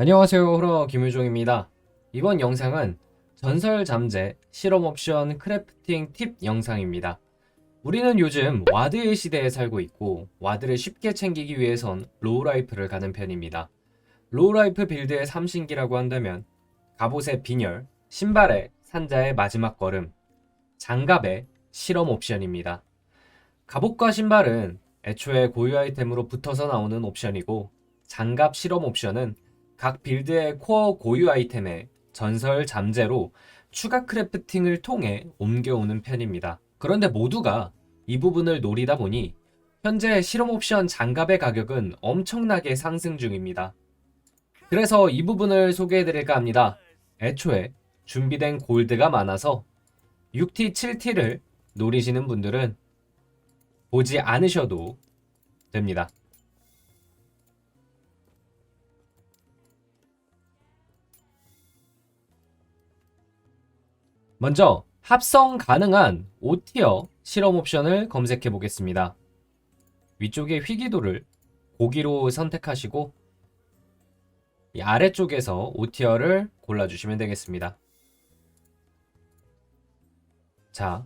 안녕하세요. 호러 김유종입니다. 이번 영상은 전설 잠재 실험 옵션 크래프팅 팁 영상입니다. 우리는 요즘 와드의 시대에 살고 있고 와드를 쉽게 챙기기 위해선 로우라이프를 가는 편입니다. 로우라이프 빌드의 삼신기라고 한다면 갑옷의 빈혈, 신발의 산자의 마지막 걸음, 장갑의 실험 옵션입니다. 갑옷과 신발은 애초에 고유 아이템으로 붙어서 나오는 옵션이고 장갑 실험 옵션은 각 빌드의 코어 고유 아이템에 전설 잠재로 추가 크래프팅을 통해 옮겨오는 편입니다. 그런데 모두가 이 부분을 노리다 보니 현재 실험 옵션 장갑의 가격은 엄청나게 상승 중입니다. 그래서 이 부분을 소개해 드릴까 합니다. 애초에 준비된 골드가 많아서 6T, 7T를 노리시는 분들은 보지 않으셔도 됩니다. 먼저 합성 가능한 5티어 실험 옵션을 검색해 보겠습니다. 위쪽에 희귀도를 고기로 선택하시고 이 아래쪽에서 5티어를 골라주시면 되겠습니다. 자,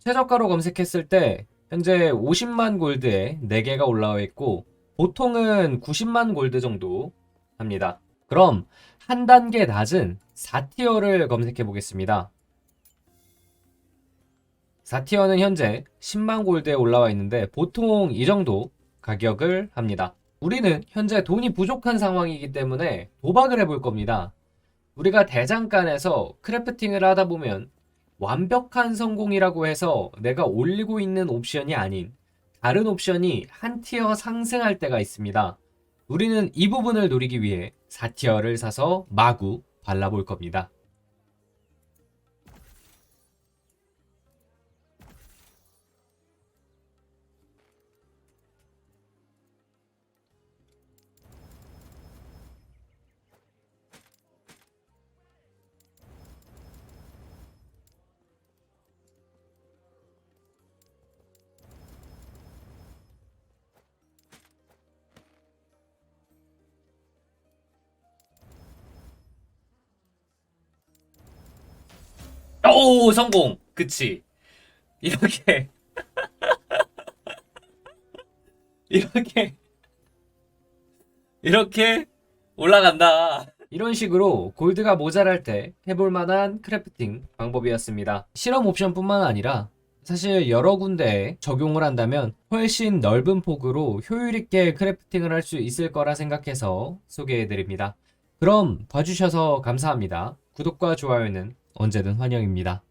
최저가로 검색했을 때 현재 50만 골드에 4개가 올라와 있고 보통은 90만 골드 정도 합니다. 그럼 한 단계 낮은 4티어를 검색해 보겠습니다. 4티어는 현재 10만 골드에 올라와 있는데 보통 이 정도 가격을 합니다. 우리는 현재 돈이 부족한 상황이기 때문에 도박을 해볼 겁니다. 우리가 대장간에서 크래프팅을 하다 보면 완벽한 성공이라고 해서 내가 올리고 있는 옵션이 아닌 다른 옵션이 한 티어 상승할 때가 있습니다. 우리는 이 부분을 노리기 위해 4티어를 사서 마구 발라볼 겁니다. 오 성공. 그치. 이렇게. 이렇게. 이렇게 올라간다. 이런 식으로 골드가 모자랄 때 해볼 만한 크래프팅 방법이었습니다. 실험 옵션뿐만 아니라 사실 여러 군데에 적용을 한다면 훨씬 넓은 폭으로 효율 있게 크래프팅을 할 수 있을 거라 생각해서 소개해 드립니다. 그럼 봐주셔서 감사합니다. 구독과 좋아요는 언제든 환영입니다.